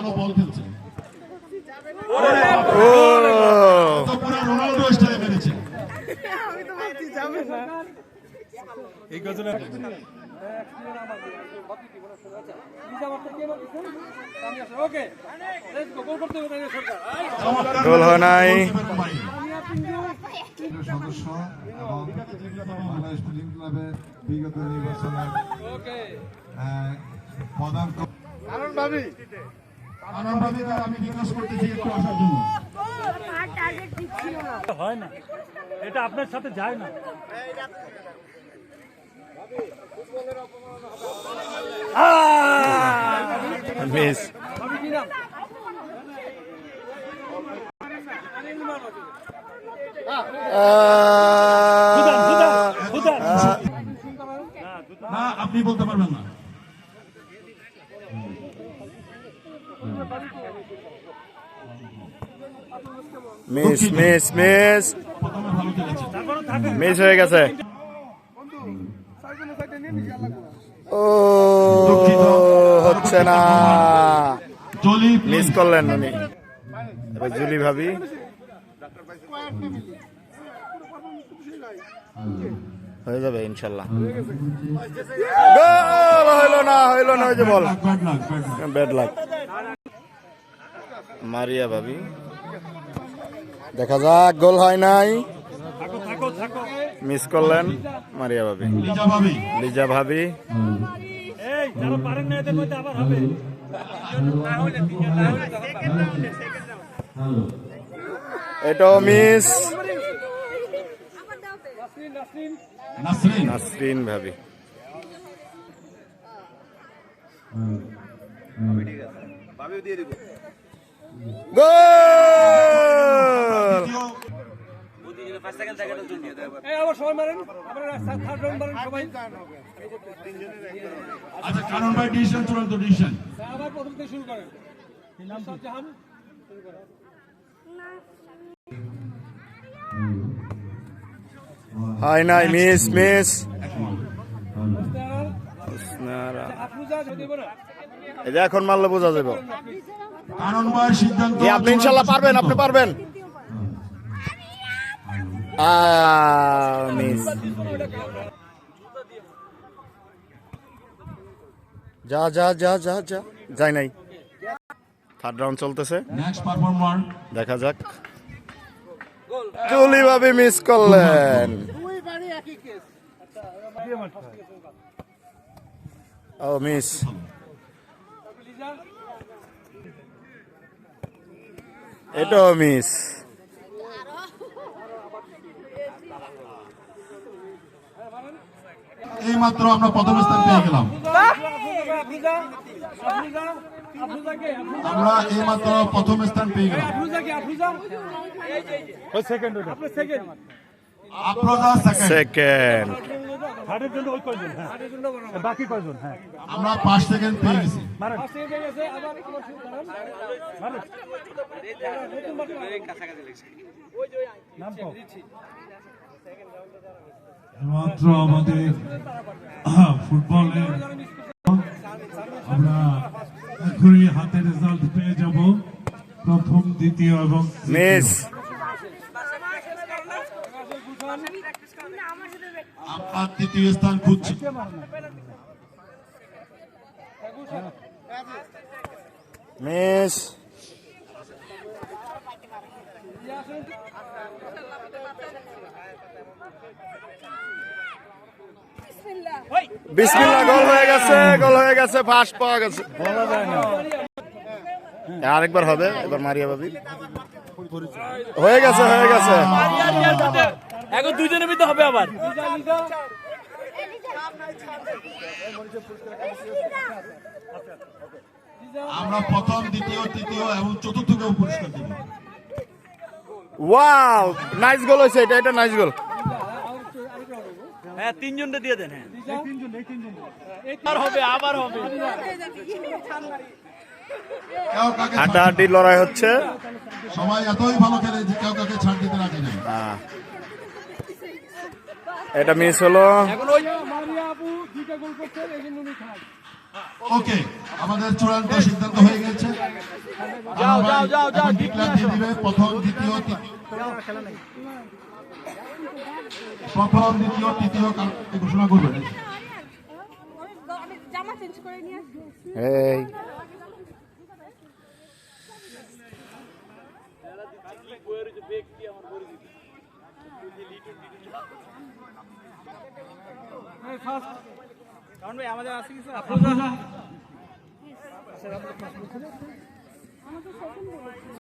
ভালো বল খেলছে রোনাল্ডো স্টাইলে মেরেছে। ওকে গোল করতে হবে সরকার। চমৎকার গোল হয় নাই। সদস্য এবং বাংলাদেশ ফিল্ম ক্লাবের বিগত আহ, প্রধান ক- আনন্দবাদীকে আমি রিকোয়েস্ট করতেছি একটু আসার জন্য। টার্গেট দিচ্ছিল না হয় না। এটা আপনার সাথে যায় না। মিস। না আপনি বলতে পারবেন না। Miss miss miss. মিস হয়ে গেছে। ও, হচ্ছে না। মিস করলেন উনি। জুলি ভাবি। হয়ে যাবে, ইনশাল্লাহ। হইল না হইল না, ওই যে বল। Bad luck. মারিয়া ভাবি। দেখা যাক গোল হয় নাই। থাকো থাকো থাকো। মিস করলেন মারিয়া ভাবি। লিজা ভাবি। লিজা ভাবি। এই যারা পারেন না এদের মধ্যে আবার হবে। এটাও মিস নাসরিন। নাসরিন ভাবি। গোল এই আবার সবাই মারেন। আবার থার্ড রাউন্ড মারেন সবাই। আচ্ছা কারণ ভাই ডিসিশন চূড়ান্ত ডিসিশন আবার প্রথম থেকে শুরু করেন। নাম নাই মিস মিস। যে এখন মারলে বোঝা যাবে। আপনি ইনশাল্লাহ পারবেন আপনি পারবেন। যা যা যা যা যা। যাই নাই। থার্ড রাউন্ড চলতেছে। দেখা যাক। জুলি ভাবি মিস করলেন। ও মিস এটাও মিস এই মাত্র আমরা প্রথম স্থান পেয়ে গেলাম। আমরা এই মাত্র প্রথম স্থান পেয়ে গেলাম। Second second. হ্যাঁ। বাকি কয়জন? হ্যাঁ। আমরা পাঁচ সেকেন্ড পেয়ে গেছি মারেন। ফার্স্ট সেকেন্ড গেছে। আবার আবার শুরু করেন মারেন। নতুন বাকি নাম কও। মাত্র আমাদের ফুটবলে আমরা এখনই হাতে রেজাল্ট পেয়ে যাব। প্রথম দ্বিতীয় এবং মিস। আমার তৃতীয় স্থান খুঁজছি। মিস। বিসমিল্লাহ গোল হয়ে গেছে গোল হয়ে গেছে ফার্স্ট পাওয়া গেছে। আরেকবার হবে এবার মারিয়া ভাবি হয়ে গেছে হয়ে গেছে। এখন দুইজনের ভিতরে হবে আবার। আমরা প্রথম দ্বিতীয় তৃতীয় এবং চতুর্থকেও পুরস্কার দেব। ওয়াও নাইস গোল হয়েছে এটা এটা নাইস গোল হ্যাঁ তিনজনটা দিয়ে দেন হ্যাঁ। তিনজন আবার হবে আবার হবে। হাড্ডাহাড্ডি লড়াই হচ্ছে। সবাই এতই ভালো খেলে যে কেউ কাকে ছাড় দিতে রাখে না। এটা মিস হলো। এই ওকে আমাদের চূড়ান্ত সিদ্ধান্ত হয়ে গেছে। প্রথম দ্বিতীয় প্রথম দ্বিতীয় তৃতীয় ঘোষণা করবেন আমি জামা চেঞ্জ কারণ ভাই আমাদের আছে কিছু আফরোজা